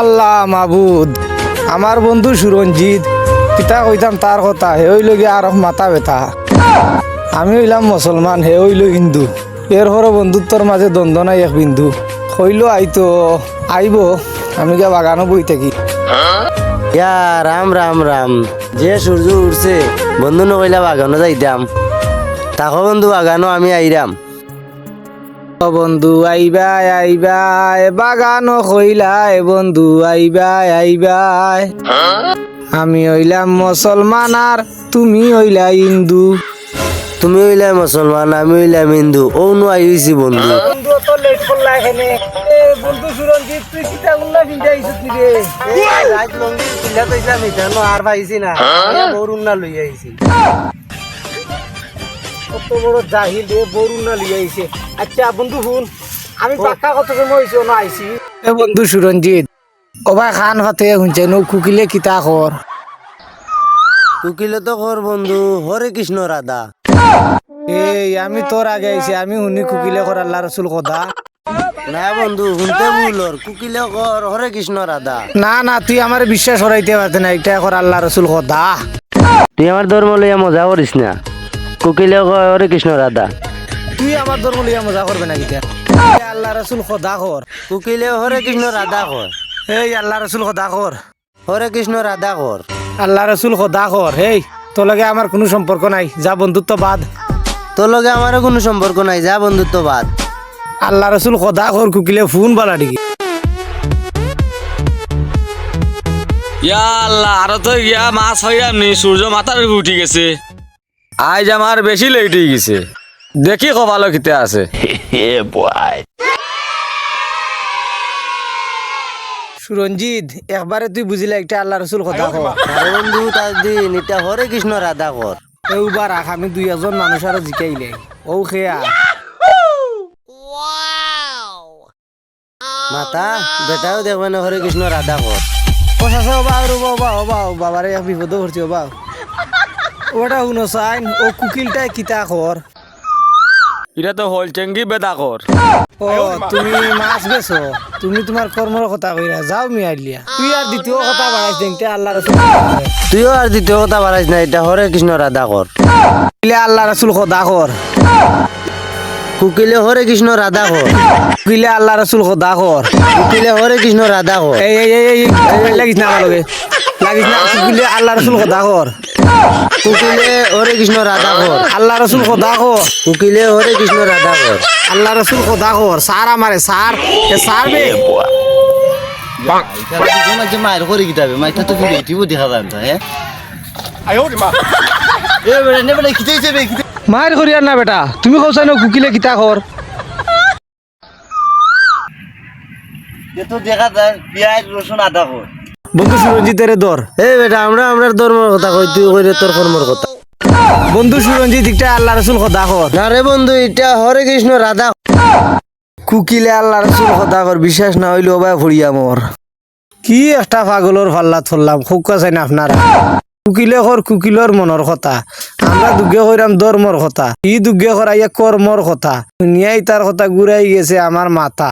আল্লাহ মাবুদ। আমার বন্ধু সুরঞ্জিত কিতা কইতাম তার কথা হে হইল গিয়ে আর মাথা ব্যথা আমি হইলাম মুসলমান হে হইল হিন্দু। এর হর বন্ধুত্বর মাঝে দ্বন্দ্ব নাই এক বিন্দু। হইল আইতো আইব। আমি গিয়া বাগানো বই থাকি। রাম রাম রাম যে সূর্য উঠছে বন্ধু নকইলা বাগানো যাইতাম তাকো বন্ধু, বাগানো আমি আইরাম ও বন্ধু আইবাই আইবাই বাগানো কইলাই বন্ধু আইবাই আইবাই। আমি হইলাম মুসলমান আর তুমি হইলা হিন্দু। তুমি হইলে মুসলমান আমি হইলাম হিন্দু। ও নু আইছি বন্ধু। বন্ধু তো লেট করলা এখানে। বন্ধু সুরঞ্জিত তুই কিতা উল্লা ভিজা আইছিস নি রে? রাত লঙ্গি কিল্লা তো ইসলাম ইতানো আর পাইছি না। বরুণ না লই আইছি। কত বড় জাহিল রে বরুণ না লিয়ে আইছে আচ্ছা বন্ধু শুন আমি পাক্কা কত সময় হইছে না আইছি এ বন্ধু সুরঞ্জিত ওবা খান ফাতে শুনছে নো কুকিলে কিতা কর কুকিলে তো কর বন্ধু হরে কৃষ্ণ রাধা এই আমি তোর আগে আইছি আমি শুনি কুকিলে কর আল্লাহ রসুল কথা। না বন্ধু শুনতে ভুলর কুকিলে কর হরে কৃষ্ণ রাধা না না তুই আমার বিশ্বাস হরাইতে পারতে না এটা কর আল্লাহ রসুল কথা। তুই আমার ধর্ম লইয়া মজা করিস না? কুকিলে কর হরে কৃষ্ণ রাধা তুই আমার ধর্ম লিয়া মজা করবে না কিতা আল্লাহ রসুল খোদা কর। কুকিলে হরে কৃষ্ণ রাধা কর। এই আল্লাহ রসুল খোদা কর। হরে কৃষ্ণ রাধা কর। আল্লাহ রসুল খোদা কর। হেই তোর লগে আমার কোনো সম্পর্ক নাই। যা বন্ধুত্ব বাদ। তোর লগে আমারও কোনো সম্পর্ক নাই। যা বন্ধুত্ব বাদ। আল্লাহ রসুল খোদা কর কুকিলে ফোন বালা ডিগি ইয়া আল্লাহ আরও তো ইয়া মাছ হইয়াম নি সূর্য মাথার উঠি গেছে। আজ আমার বেশি লেট হয়ে গেছে। দেখি কপালো খিতে আছে। সুরঞ্জিত একবারে তুই বুঝিলে একটা আল্লাহ রসুল কথা কর আরে বন্ধু তার দিন এটা হরে কৃষ্ণ রাধা কর। এইবার রাখ আমি দুই এজন মানুষ আরও জিকাইলে। ও খেয়া। মাতা বেটাও দেখবে না হরে কৃষ্ণ রাধা কর। ও সাসা ওবা ওবা ওবা বাবারে এক বিপদ করছি ওবা ওটা শুনো সাইন ও কুকিলটাই কিতা কর এটা তো হল চেঙ্গি বেদা কর ও তুমি মাছ বেছো তুমি তোমার কর্মর কথা কইরা যাও মিয়াইলিয়া তুই আর দ্বিতীয় কথা বাড়াইছ দেখতে আল্লাহ রসুল তুইও আর দ্বিতীয় কথা বাড়াইস না এটা হরে কৃষ্ণ রাধা কর কুকিলে আল্লাহ রসুল খোদা কর কুকিলে হরে কৃষ্ণ রাধা কর কুকিলে আল্লাহ রসুল খোদা কর কুকিলে হরে কৃষ্ণ রাধা কর এই এই এই এই লাগিস না লগে লাগিস না কুকিলে আল্লাহ রসুল খোদা কর। কুকিলে হরে কৃষ্ণ রাধা কর। আল্লাহ রসুল খোদা কর। কুকিলে হরে কৃষ্ণ রাধা কর। আল্লাহ রসুল খোদা কর। সার আমারে সার। এ সার বে। মায়ের করে কিতাবে মাইটা তো ফিরে দেখা যায় তো হ্যাঁ? মায়ের করিয়ার না বেটা তুমি কৌছা না কুকিলে কিতা কর। তো দেখা যায় পেঁয়াজ রসুন আদা কর। বন্ধু সুরঞ্জিতের দর। এই বেটা আমরা আমরা ধর্মের কথা কই তুই কইরে তোর কর্মর কথা। বন্ধু সুরঞ্জিত একটা আল্লাহ রসুল খোদা কর। না রে বন্ধু এটা হরে কৃষ্ণ রাধা। কুকিলে আল্লাহ রসুল খোদা কর বিশ্বাস না হইলে ওবাই ফুড়িয়া মোর। কি একটা পাগলর ফাল্লা থরলাম খুব কাছে না আপনারা? কুকিলে কর কুকিলর মনের কথা। আমরা দুগে কইরাম ধর্মর কথা। ই দুগে করাইয়া কর্মর কথা। দুনিয়াই তার কথা ঘুরাই গেছে আমার মাথা।